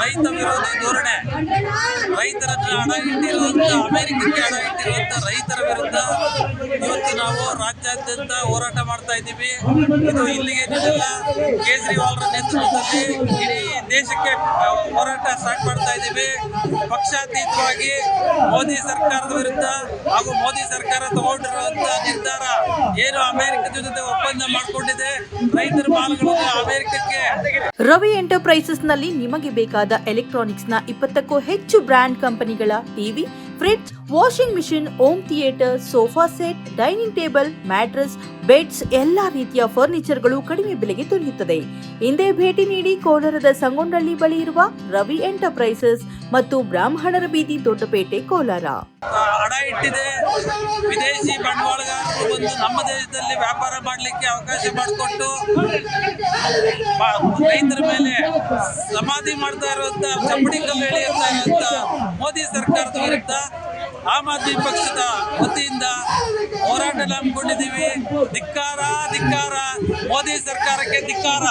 ರೈತ ವಿರೋಧಿ ಧೋರಣೆ. ರೈತರ ಹಣ ಇಟ್ಟಿರುವಂತ, ಅಮೆರಿಕಕ್ಕೆ ಹಣ ಇಟ್ಟಿರುವಂತ ರೈತರ ವಿರುದ್ಧ ಇವತ್ತು ನಾವು ರಾಜ್ಯಾದ್ಯಂತ ಹೋರಾಟ ಮಾಡ್ತಾ ಇದ್ದೀವಿ. ಇದು ಇಲ್ಲಿಗೆ ನಿಲ್ಲ ನೇತೃತ್ವದಲ್ಲಿ ಇಡೀ ದೇಶಕ್ಕೆ ಹೋರಾಟ ಸ್ಟಾರ್ಟ್ ಮಾಡ್ತಾ ಇದ್ದೀವಿ. ಪಕ್ಷಾತೀತವಾಗಿ ಮೋದಿ ಸರ್ಕಾರದ ವಿರುದ್ಧ ಹಾಗೂ ಮೋದಿ ಸರ್ಕಾರ ತಗೊಂಡಿರುವಂತ ನಿರ್ಧಾರ ಏನು ಅಮೆರಿಕದ ಜೊತೆ ಒಪ್ಪಂದ ಮಾಡಿಕೊಂಡಿದೆ. ರೈತರ ಪಾಲ್ಗಳನ್ನು ಅಮೆರಿಕಕ್ಕೆ ರವಿ ಎಂಟರ್ಪ್ರೈಸಸ್ನಲ್ಲಿ ನಿಮಗೆ ಬೇಕಾದ ಎಲೆಕ್ಟ್ರಾನಿಕ್ಸ್ನ ಇಪ್ಪತ್ತಕ್ಕೂ ಹೆಚ್ಚು ಬ್ರ್ಯಾಂಡ್ ಕಂಪನಿಗಳ TV fridge washing machine home theatre sofa set dining table mattress beds ಎಲ್ಲಾ ರೀತಿಯ ಫರ್ನಿಚರ್ಗಳು ಕಡಿಮೆ ಬೆಲೆಗೆ ದೊರೆಯುತ್ತದೆ. ಹಿಂದೆ ಭೇಟಿ ನೀಡಿ ಕೋಲಾರದ ಸಂಗೊಂಡಳ್ಳಿ ಬಳಿ ಇರುವ ರವಿ ಎಂಟರ್ಪ್ರೈಸಸ್ ಮತ್ತು ಬ್ರಾಹ್ಮಣರ ಬೀದಿ ದೊಡ್ಡಪೇಟೆ, ಕೋಲಾರ. ಹಣ ಇಟ್ಟಿದೆ. ವಿದೇಶಿ ಬಂಡವಾಳಗಾರರು ನಮ್ಮ ದೇಶದಲ್ಲಿ ವ್ಯಾಪಾರ ಮಾಡಲಿಕ್ಕೆ ಅವಕಾಶ ಮಾಡಿಕೊಟ್ಟು ರೈತರ ಮೇಲೆ ಸಮಾಧಿ ಮಾಡ್ತಾ ಇರುವಂತ, ಚಪ್ಪಡಿ ಕಲ್ಲು ಎಳೆಯುತ್ತಾ ಇರುವಂತ ಮೋದಿ ಸರ್ಕಾರದ ವಿರುದ್ಧ ಆಮ್ ಆದ್ಮಿ ಪಕ್ಷದ ವತಿಯಿಂದ ಹೋರಾಟ ಹಮ್ಮಿಕೊಂಡಿದ್ದೀವಿ. ಧಿಕ್ಕಾರ ಧಿಕ್ಕಾರ. ಮೋದಿ ಸರ್ಕಾರಕ್ಕೆ ಧಿಕ್ಕಾರ.